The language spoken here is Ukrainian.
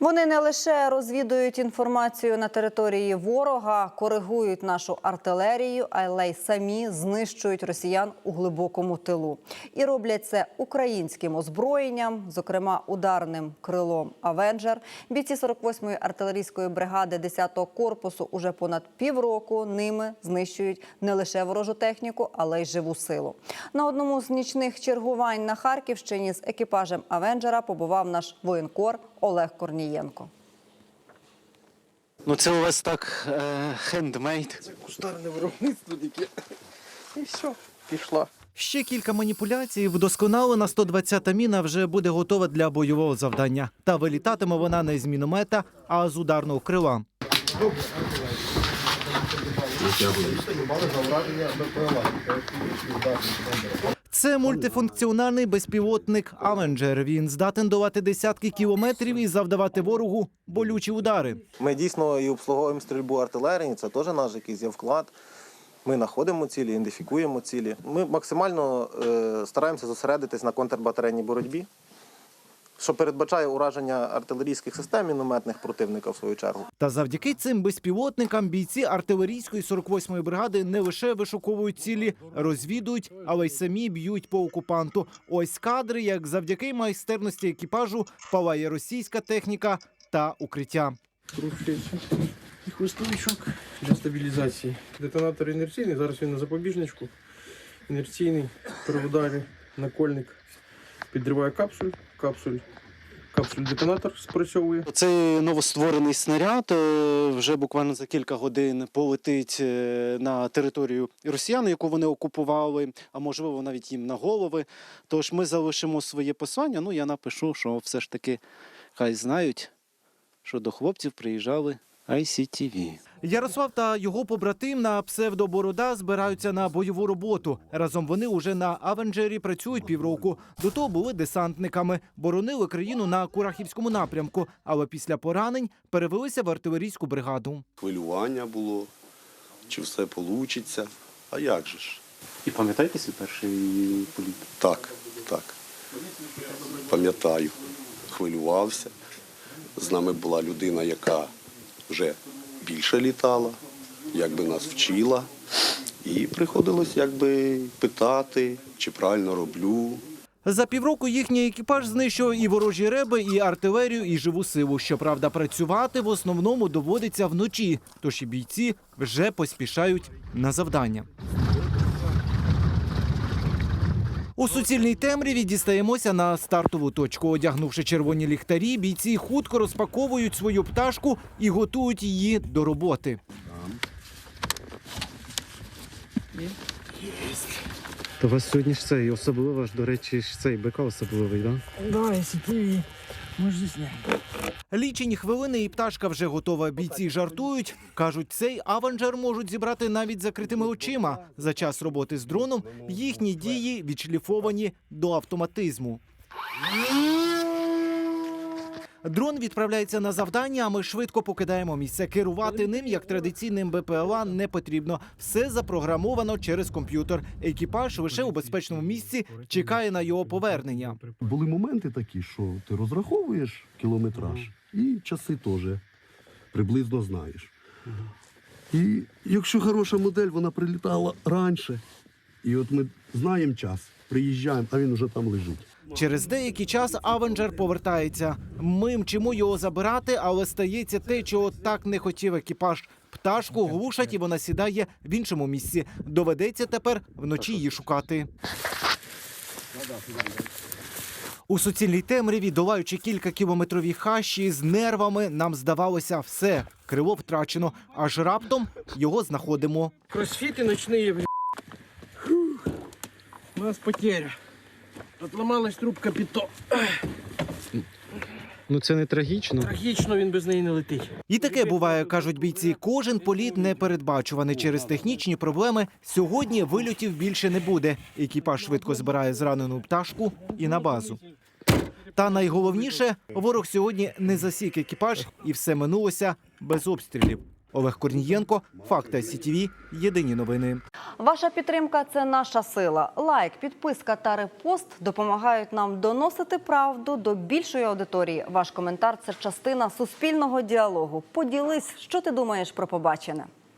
Вони не лише розвідують інформацію на території ворога, коригують нашу артилерію, але й самі знищують росіян у глибокому тилу. І роблять це українським озброєнням, зокрема ударним крилом Авенджер. Бійці 48-ї артилерійської бригади 10-го корпусу уже понад півроку ними знищують не лише ворожу техніку, але й живу силу. На одному з нічних чергувань на Харківщині з екіпажем Авенджера побував наш воєнкор Олег Корнієнко. Ну це у вас так е, хендмейд. кустарне виробництво таке. І все, пішла. Ще кілька маніпуляцій. Вдосконалена 120-та міна вже буде готова для бойового завдання. Та вилітатиме вона не з міномета, а з ударного крила. Це мультифункціональний безпілотник Авенджер. Він здатен давати десятки кілометрів і завдавати ворогу болючі удари. Ми дійсно і обслуговуємо стрільбу артилерії, це теж наш якийсь є вклад. Ми знаходимо цілі, ідентифікуємо цілі. Ми максимально е, стараємося зосередитись на контрбатарейній боротьбі, що передбачає ураження артилерійських систем мінометних противника в свою чергу. Та завдяки цим безпілотникам бійці артилерійської 48-ї бригади не лише вишуковують цілі, розвідують, але й самі б'ють по окупанту. Ось кадри, як завдяки майстерності екіпажу палає російська техніка та укриття. І хвостовичок для стабілізації. Детонатор інерційний, зараз він на запобіжничку. Інерційний при ударі накольник підриває капсуль, капсуль, капсуль-детонатор спрацьовує. Цей новостворений снаряд е, вже буквально за кілька годин полетить е, на територію росіян, яку вони окупували, а можливо навіть їм на голови. Тож ми залишимо своє послання. Ну я напишу, що все ж таки хай знають, що до хлопців приїжджали ICTV. Ярослав та його побратим на псевдоборода збираються на бойову роботу. Разом вони уже на Авенджері працюють півроку. До того були десантниками, боронили країну на Курахівському напрямку, але після поранень перевелися в артилерійську бригаду. хвилювання було, чи все вийде. А як же ж? І пам'ятаєте свій перший політ? Так, так. Пам'ятаю, хвилювався. З нами була людина, яка вже більше літала, якби нас вчила. І приходилось якби питати, чи правильно роблю, За півроку їхній екіпаж знищив і ворожі реби, і артилерію, і живу силу. Щоправда, працювати в основному доводиться вночі, тож і бійці вже поспішають на завдання. У суцільній темряві дістаємося на стартову точку. Одягнувши червоні ліхтарі, бійці хутко розпаковують свою пташку і готують її до роботи. То у вас сьогодні ж цей особливо ж, до речі, ж цей бика особливий, так? Давай, зняти. Лічені хвилини і пташка вже готова. Бійці жартують. Кажуть, цей аванджер можуть зібрати навіть закритими очима. За час роботи з дроном їхні дії відшліфовані до автоматизму. Дрон відправляється на завдання, а ми швидко покидаємо місце. Керувати ним, як традиційним БПЛА, не потрібно. Все запрограмовано через комп'ютер. Екіпаж лише у безпечному місці чекає на його повернення. Були моменти такі, що ти розраховуєш кілометраж і часи теж приблизно знаєш. І якщо хороша модель, вона прилітала раніше. І от ми знаємо час, приїжджаємо, а він уже там лежить. Через деякий час Авенджер повертається. Ми мчимо його забирати, але стається те, чого так не хотів екіпаж. Пташку глушать і вона сідає в іншому місці. Доведеться тепер вночі її шукати. У суцільній темряві, долаючи кілька кілометрові хащі з нервами, нам здавалося все. Крило втрачено, аж раптом його знаходимо. Кросфіти ночні, нас потеря. Отломалась трубка піто. Ну це не трагічно. Трагічно він без неї не летить. І таке буває, кажуть бійці. Кожен політ непередбачуваний через технічні проблеми. Сьогодні вильотів більше не буде. Екіпаж швидко збирає зранену пташку і на базу. Та найголовніше, ворог сьогодні не засік екіпаж, і все минулося без обстрілів. Олег Корнієнко, Факти СІТВ, Єдині новини. Ваша підтримка це наша сила. Лайк, підписка та репост допомагають нам доносити правду до більшої аудиторії. Ваш коментар це частина суспільного діалогу. Поділись, що ти думаєш про побачене.